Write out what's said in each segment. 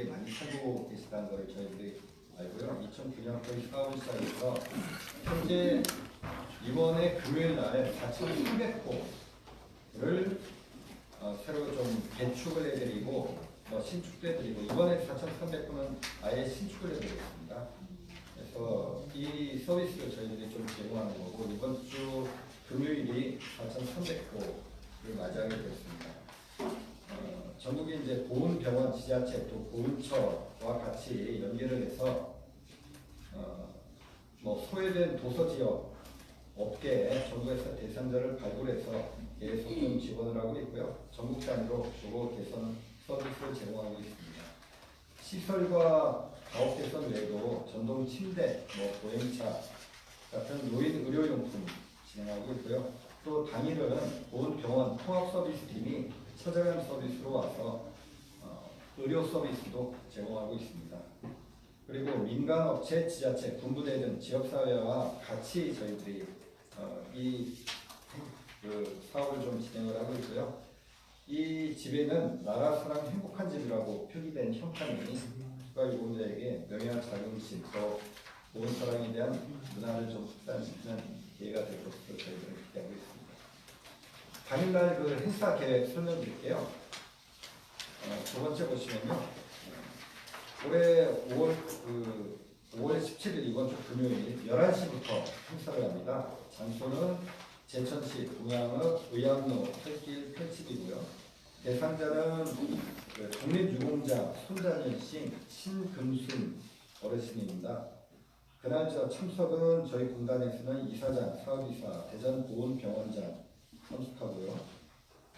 분들이 많이 살고 계시다는 걸 저희들이 알고요. 2009년부터 사업을 시작해서 현재 이번에 금요일 날 4,300호를 어, 새로 좀 개축을 해드리고 뭐 신축도 해드리고 이번에 4,300호는 아예 신축을 해드리겠습니다. 그래서 이 서비스를 저희들이 좀 제공하는 거고 이번 주 금요일이 4,300호를 맞이하게 됐습니다. 어, 전국에 이제 보훈병원 지자체 또 보훈처와 같이 연계를 해서 어, 뭐 소외된 도서 지역 업계에 정부에서 대상자를 발굴해서 계속 좀 지원을 하고 있고요. 전국 단위로 주거 개선 서비스를 제공하고 있습니다. 시설과 가옥 개선 외에도 전동 침대, 뭐 보행차 같은 노인 의료용품 진행하고 있고요. 또 당일은 보훈병원 통합 서비스 팀이 찾아가는 서비스로 와서 어, 의료 서비스도 제공하고 있습니다. 그리고 민간업체, 지자체, 군부대 등 지역사회와 같이 저희들이 어, 이 그 사업을 좀 진행을 하고 있고요. 이 집에는 나라 사랑 행복한 집이라고 표기된 현판이 국가유공자에게 명예와 자긍심 또 모은 사랑에 대한 문화를 좀 확산시키는 기회가 될 것으로 저희들은 기대하고 있습니다. 당일날 그 행사 계획 설명드릴게요. 어, 두 번째 보시면요. 올해 5월 그 5월 17일 이번 주 금요일 11시부터 행사를 합니다. 장소는 제천시 동양읍 의암로 살길 펼치기고요. 대상자는 그 독립유공자 손자년 씨 신금순 어르신입니다. 그날 저 참석은 저희 공단에서는 이사장, 사업이사, 대전 보훈병원장 참석하고요.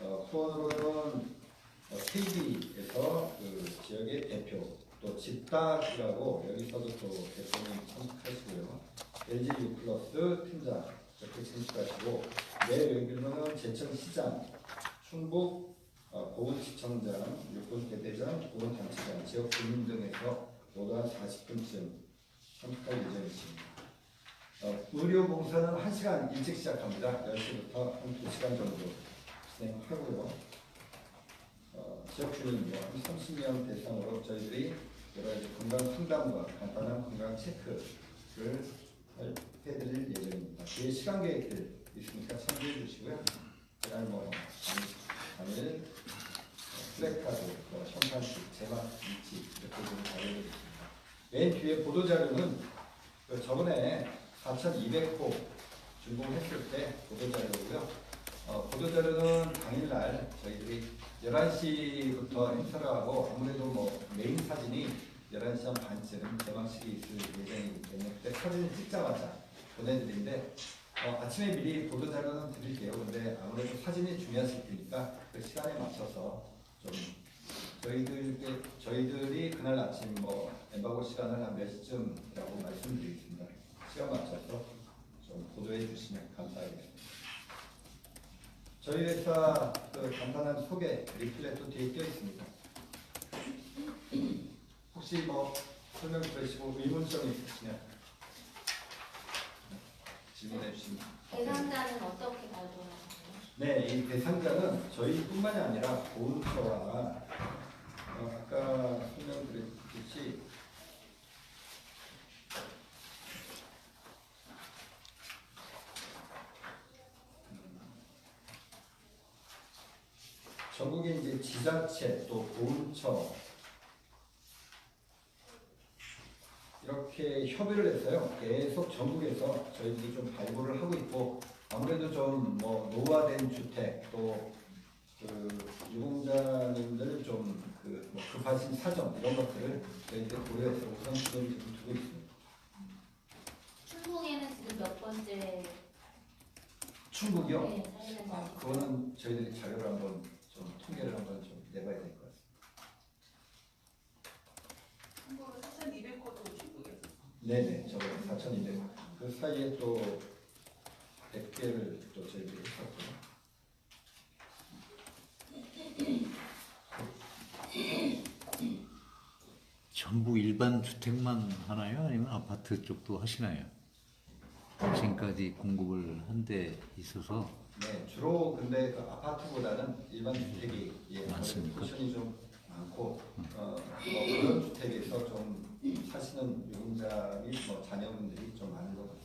어, 후원으로는 KB에서 그 지역의 대표, 또 집닭이라고 여기서도 또 대표님 참석하시고요. LG 유플러스 팀장 이렇게 참석하시고 내일 의견은 제천시장, 충북 어, 보훈시청장, 육군대대장, 보훈단체장, 지역 주민 등에서 모두 한 40분쯤 참석할 예정이십니다. 어, 의료 봉사는 1시간 일찍 시작합니다. 10시부터 한 2시간 정도 진행하고요. 어, 지역 주민과 한 30명 대상으로 저희들이 여러 가지 건강 상담과 간단한 건강 체크를 할- 해드릴 예정입니다. 뒤에 시간 계획들 있으니까 참고해 주시고요. 그다음 뭐 당일 플래카드, 뭐 현판식, 제막 위치 이렇게 좀 알려드리겠습니다. 맨 뒤에 보도 자료는 그 저번에 4,200호 준공했을 때 보도 자료고요. 어, 보도 자료는 당일날 저희들이 11시부터 행사를 하고 아무래도 뭐 메인 사진이 11시 한 반쯤 개방식이 있을 예정이기 때문에 그때 사진을 찍자마자 보내드리는데 어, 아침에 미리 보도 자료는 드릴게요. 근데 아무래도 사진이 중요하실 테니까 그 시간에 맞춰서 좀 저희들께 저희들이 그날 아침 뭐 엠바고 시간을 한 몇 시쯤이라고 말씀드리겠습니다. 시간 맞춰서 좀 보도해 주시면 감사하겠습니다. 저희 회사 그 간단한 소개 리플렛도 뒤에 띄어 있습니다. 혹시 뭐 설명 들으시고 의문점 있으시면 질문해 주시면 대상자는 어떻게 발굴하나요? 네, 이 대상자는 저희뿐만이 아니라 보훈처와 어, 아까 설명드렸듯이 전국에 이제 지자체 또 보훈처 이렇게 협의를 해서요. 계속 전국에서 저희들이 좀 발굴을 하고 있고 아무래도 좀 뭐 노화된 주택 또 그 유공자님들 좀그 뭐 급하신 사정 이런 것들을 저희들이 고려해서 우선순위를 좀 두고 있습니다. 충북에는 지금 몇 번째 충북이요? 네, 아, 그거는 저희들이 자료를 한번 좀 통계를 한번 좀 내봐야 될 것 같습니다. 한국은 4,200호도 충북에서 네네, 저 4,200. 그 사이에 또 100개를 또 저희들이 했었고요. 전부 일반 주택만 하나요? 아니면 아파트 쪽도 하시나요? 지금까지 공급을 한 데 있어서 네, 주로 근데 그 아파트보다는 일반 주택이 예, 많습니까? 포션이 좀 많고 어, 뭐 그런 사시는 유흥자및 뭐 자녀분들이 좀 많은 것 같습니다.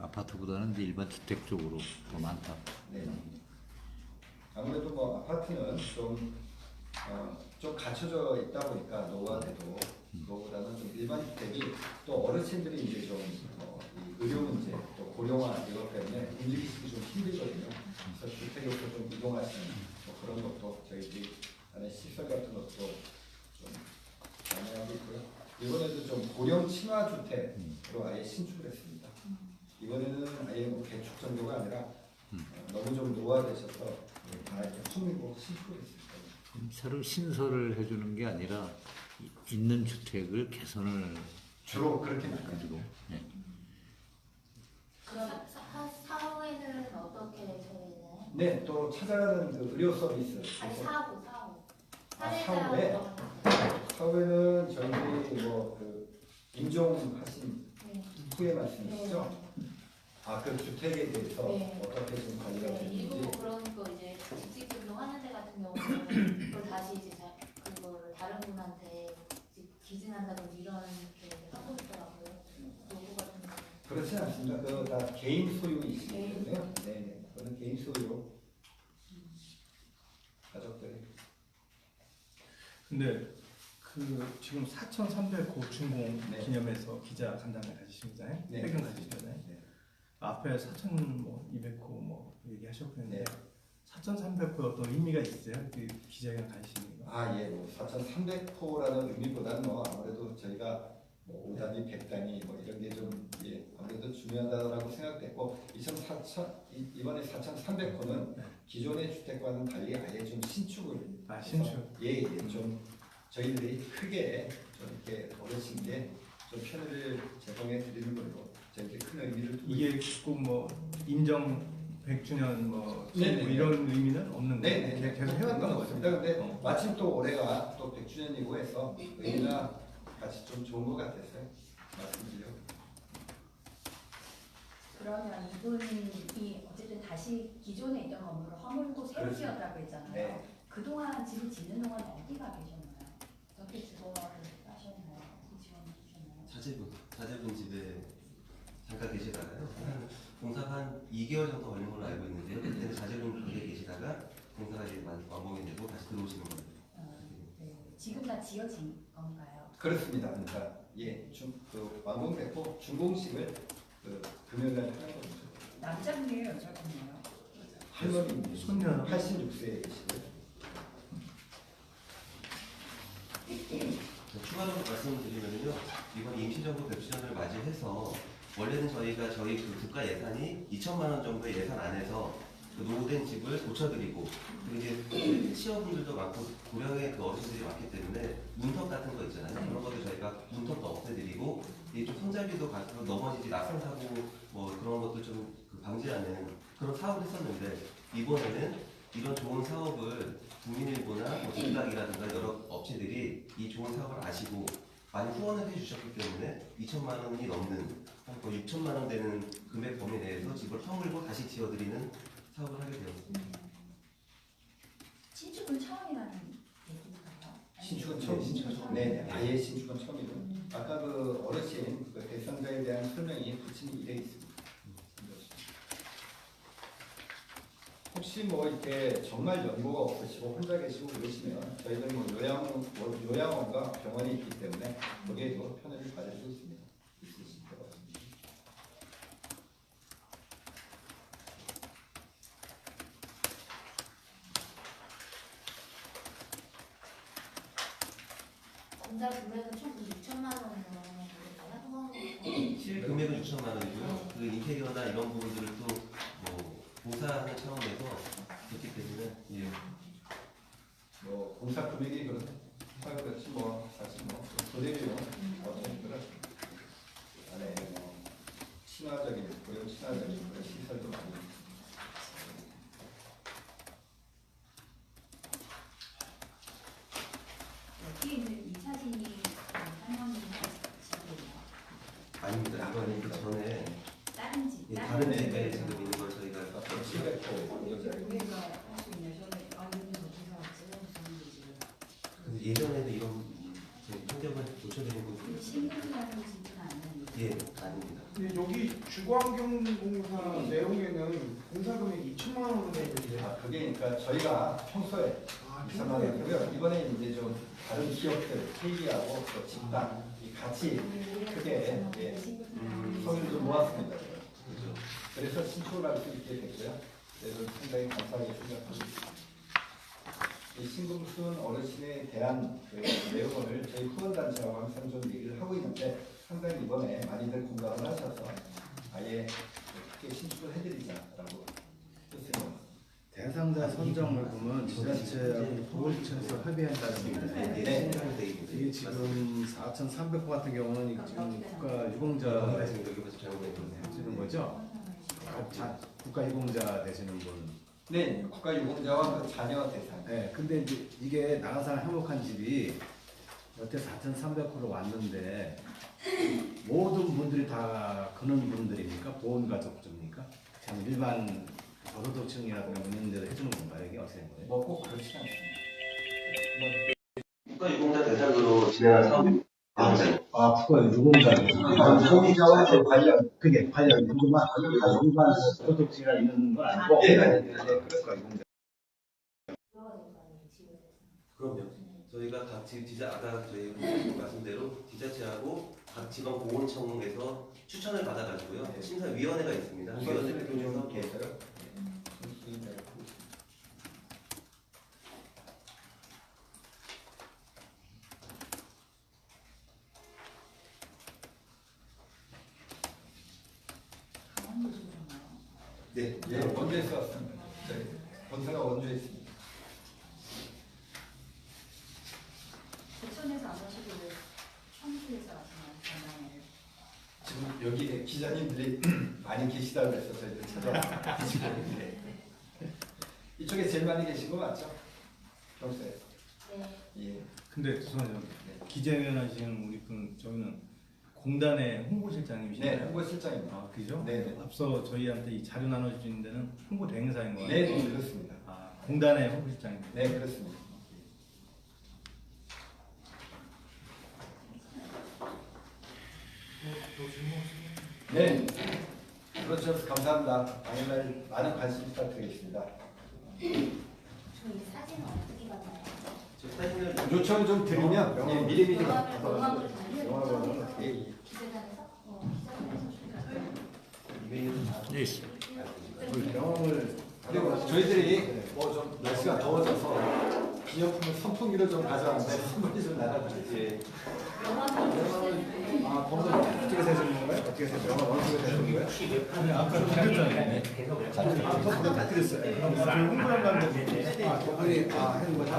아파트보다는 이제 일반 주택 쪽으로 더 많다. 네. 아무래도 뭐 아파트는 좀, 어, 좀 갖춰져 있다 보니까 노후화돼도 그거보다는 좀 일반 주택이 또 어르신들이 이제 좀 어, 이 의료 문제 또 고령화 이것 때문에 움직이시기 좀 힘들거든요. 주택으로 좀 이동하시는 뭐 그런 것도 저희들이 안에 시설 같은 것도 좀 마련하고 있고요. 이번에도 좀 고령 친화 주택으로 아예 신축을 했습니다. 이번에는 아예 뭐 개축 정도가 아니라 어, 너무 좀 노화되셔서 예, 다 이렇게 꾸미고 신축을 했습니다. 새로 신설을 해주는 게 아니라 이- 있는 주택을 개선을 주로 그렇게 가지고 네. 그럼 사, 사후에는 어떻게 저희는 네, 또 찾아가는 그 의료 서비스. 아니 그래서 사후 사후 아, 사후에? 사후에는 저희들이 뭐그 임종하신 네. 후에 말씀이시죠? 아, 그 주택에 대해서 네. 어떻게 좀 관리가 네, 일부 되는지. 그런 거 이제 직직 근로 하는 데 같은 경우는 그걸 다시 이제 자, 그거를 다른 분한테 이제 기증한다든지 이런 게 하고 있더라고요. 노후 같은 거. 그렇지 않습니다. 그다 개인 소유이시기 때문에. 네, 네. 개인 소유로 가족들이. 근데 그 지금 4,300호 준공 네. 기념해서 기자 간담회 가지십니다. 네. 회견 가지시잖아요. 네. 앞에 4,200호 뭐 얘기하셨는데 네. 4,300호 어떤 의미가 있어요? 그 기자회견 가지시는 거. 아, 예, 뭐 4,300호라는 의미보다는 뭐 아무래도 저희가 뭐 5단위, 100단위 뭐 이런 게좀 예, 아무래도 중요하다라고 생각됐고 2004, 이번에 4,300호는 네. 기존의 주택과는 달리 아예 좀 신축을 아 신축. 예, 예, 좀 저희들이 크게 좀 이렇게 어르신께 좀 편의를 제공해 드리는 걸로 저희들이 큰 의미를 두고 이게 꼭 뭐 인정 100주년 뭐, 네, 네, 뭐 이런 의미는 없는 네, 거예요. 네, 네. 계속 해왔던 거죠. 근데 어. 마침 또 올해가 또 100주년이고 해서 의미가 같이 좀 좋은 것 같아서요. 말씀드려. 그러면 이분이 어쨌든 다시 기존에 있던 건물을 허물고 새로 그렇죠. 지었다고 했잖아요. 네. 그동안 집을 짓는 동안 어디가 계셨나요? 어떻게 주거를 하셨나요? 지원을? 자제분, 자제분 집에 잠깐 계시다가요. 한 공사가 한 2개월 정도 걸린 걸로 알고 있는데요. 그때는 자제분 거기에 계시다가 공사가 이제 완- 완공이 되고 다시 들어오시는 거예요. 어, 네. 지금 다 지어진 건가요? 그렇습니다. 그러니까 예, 중, 그 완공됐고 준공식을 그 금요일 날 하는 거죠. 남자분이에요, 여자분이에요? 할머니 손녀. 86세이시고요. 추가로 말씀을 드리면요. 이번 임시정부 100주년을 맞이해서 원래는 저희가 저희 그 국가 예산이 2천만 원 정도의 예산 안에서 그 노후된 집을 고쳐드리고 그리고 이제 시어분들도 많고 고령의 그 어르신들이 많기 때문에 문턱 같은 거 있잖아요. 그런 것도 저희가 문턱도 없애드리고 이좀 손잡이도 가지고 넘어지지 낙상 사고 뭐 그런 것도 좀그 방지하는 그런 사업을 했었는데 이번에는 이런 좋은 사업을 국민일보나 뭐 직각이라든가 여러 업체들이 이 좋은 사업을 아시고 많이 후원을 해주셨기 때문에 2천만 원이 넘는 한 거의 6천만 원 되는 금액 범위 내에서 집을 허물고 다시 지어드리는 사업을 하게 되었습니다. 신축은 처음이라는 얘기인가요? 신축은 처음, 신축은 처음. 네, 네, 아예 신축은 처음이고 아까 그 어르신 그 대상자에 대한 설명이 부친이 이래 있습니다. 혹시 뭐 이렇게 정말 연고가 없으시고 혼자 계시고 그러시면 저희는 뭐 요양 뭐 요양원과 병원이 있기 때문에 거기에도 편의를 받아주고 있습니다. 있으실 것 같습니다. 공사 금액은 총 6천만 원으로 되나요? 후원 실 금액은 6천만 원이고요. 그 인테리어나 이런 부분들을 또뭐 공사하는 차원에서 됐기 때문에 예. 뭐 공사 금액이 그렇다 그렇지 뭐 사실 뭐 그대로 어떤 그런 안에 뭐 친화적인 고용 친화적인 그런 시설도 많이 있습니다. 여기 있는 이 사진이 할머니 집이에요. 아닙니다. 이거는 그 전에 다른 집, 예, 다른 다른 네, 집에 네. 지금 있는 걸 저희가 아까 700호 여자 여기가 할수 있냐? 저는 아 여기 어디서 왔어요? 무슨 일이지? 근데 예전에는 이런 저희 환경을 고쳐드리고 신문 예, 아닙니다. 근데 여기 주거환경 공사 내용에는 공사 금액이 2천만 원으로 되어 있는데 아, 그게 그러니까 저희가 평소에 아, 이상하게 하고요. 이번에 이제 좀 다른 기업들, KB하고 또 집단 이 같이 크게 예, 손을 좀 모았습니다. 그래서 신청을 할 수 있게 됐고요. 그래서 상당히 감사하게 생각하고 있습니다. 이 신금순 어르신에 대한 그 내용을 저희 후원단체하고 항상 좀 얘기를 하고 있는데 상당히 이번에 많이들 공감을 하셔서 아예 크게 신축을 해드리자라고 뜻을 대상자 선정을 보면 지자체하고 도시청에서 협의한다는 겁니다. 네, 네. 이게 지금 4,300호 같은 경우는 지금 국가 자, 유공자. 되시는 거죠? 자, 국가 유공자 되시는 분. 네, 국가 유공자와 그 자녀 대상. 네, 근데 이제 이게 나가사랑 행복한 집이 여태 4,300호로 왔는데 모든 분들이 다 그런 분들입니까? 보험가족입니까? 참 일반 저소득층이라든가 있는 데도 해주는 건가요? 이게 어떻게 된 거예요? 뭐 꼭 그렇지 않습니다. 국가 유공자 대상으로 진행한 사업입니다. 대상자. 아, 국가 유공자. 유공자와 그 관련. 그게 관련 누구만 일반 소득지가 있는 건 아니고 예. 네, 유공자. 될거 아니에요, 지금. 그럼요. 저희가 각 지, 지자 아까 저희 말씀대로 지자체하고 각 지방 보건청에서 추천을 받아가지고요 심사위원회가 있습니다. 위원회를 통해서 좀 이렇게 해서요. 순수인자를 보고 있습니다. 강원도 주셨나요? 네, 예, 원주에서 왔습니다. 저희 본사가 원주에 있습니다. 부천에서 안 하시고 왜 청주에서 하시나요? 전남에. 지금 여기 기자님들이 많이 계시다고 해서 저희들 찾아왔습니다. 네. 이쪽에 제일 많이 계신 거 맞죠? 평소에. 네. 예. 근데 죄송해요. 네. 기자회견 하시는 우리 분 저희는 공단의 네, 홍보실장님이시잖아요. 홍보실장입니다. 아, 그죠? 네, 네. 앞서 저희한테 이 자료 나눠주시는 데는 홍보 대행사인 거예요. 네, 네, 그렇습니다. 아, 공단의 홍보실장님. 네, 그렇습니다. 네, 그렇죠. 감사합니다. 당일날 많은 관심 부탁드리겠습니다. 저희 사진은 어떻게? 저 사진을 요청을 좀 드리면 예, 미리미리 달려요. 영화관으로 예, 예. 기재단에서? 어, 기재단에서 이메일을 다 네, 있습니다. 경험을 그리고 저희들이 뭐좀 날씨가 더워져서 기념품을 선풍기를 좀 가져왔는데 선물이 좀 나가주지. 영화를 아, 거기서 어떻게 되시는 건가요? 어떻게 되세요? 영화 어떻게 되시는 거예요? 아니, 아까 드렸잖아요. 아, 저다 드렸어요. 그럼 저희 홍보한다는 아, 저분이 아, 하는 거죠?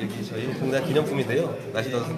여기 저희 공단 기념품인데요. 날씨 더워서